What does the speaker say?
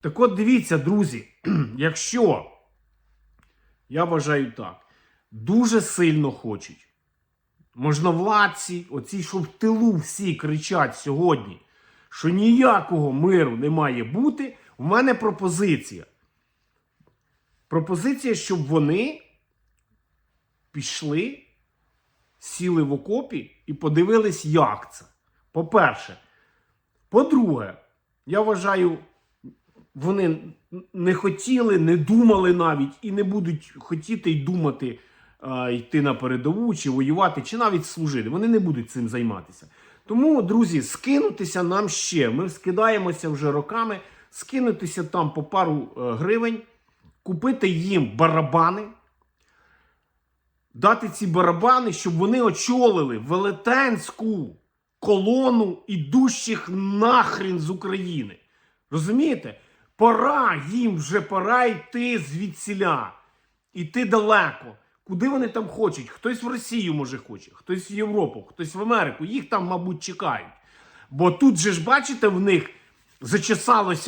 Так от дивіться, друзі, якщо я вважаю так, дуже сильно хочуть. Можновладці, оці, що в тилу всі кричать сьогодні, що ніякого миру не має бути. У мене пропозиція. Пропозиція, щоб вони пішли, сіли в окопі і подивились, як це. По-перше. По-друге, я вважаю, вони не хотіли, не думали навіть і не будуть хотіти й думати е, йти на передову, чи воювати, чи навіть служити. Вони не будуть цим займатися. Тому, друзі, скинутися нам ще. Ми скидаємося вже роками, скинутися там по пару е, гривень, купити їм барабани, дати ці барабани, щоб вони очолили велетенську колону ідущих нахрін з України. Розумієте? Пора їм вже пора йти звідсіля, іти далеко. Куди вони там хочуть? Хтось в Росію може хоче, хтось в Європу, хтось в Америку. Їх там, мабуть, чекають. Бо тут же ж, бачите, в них зачесалося.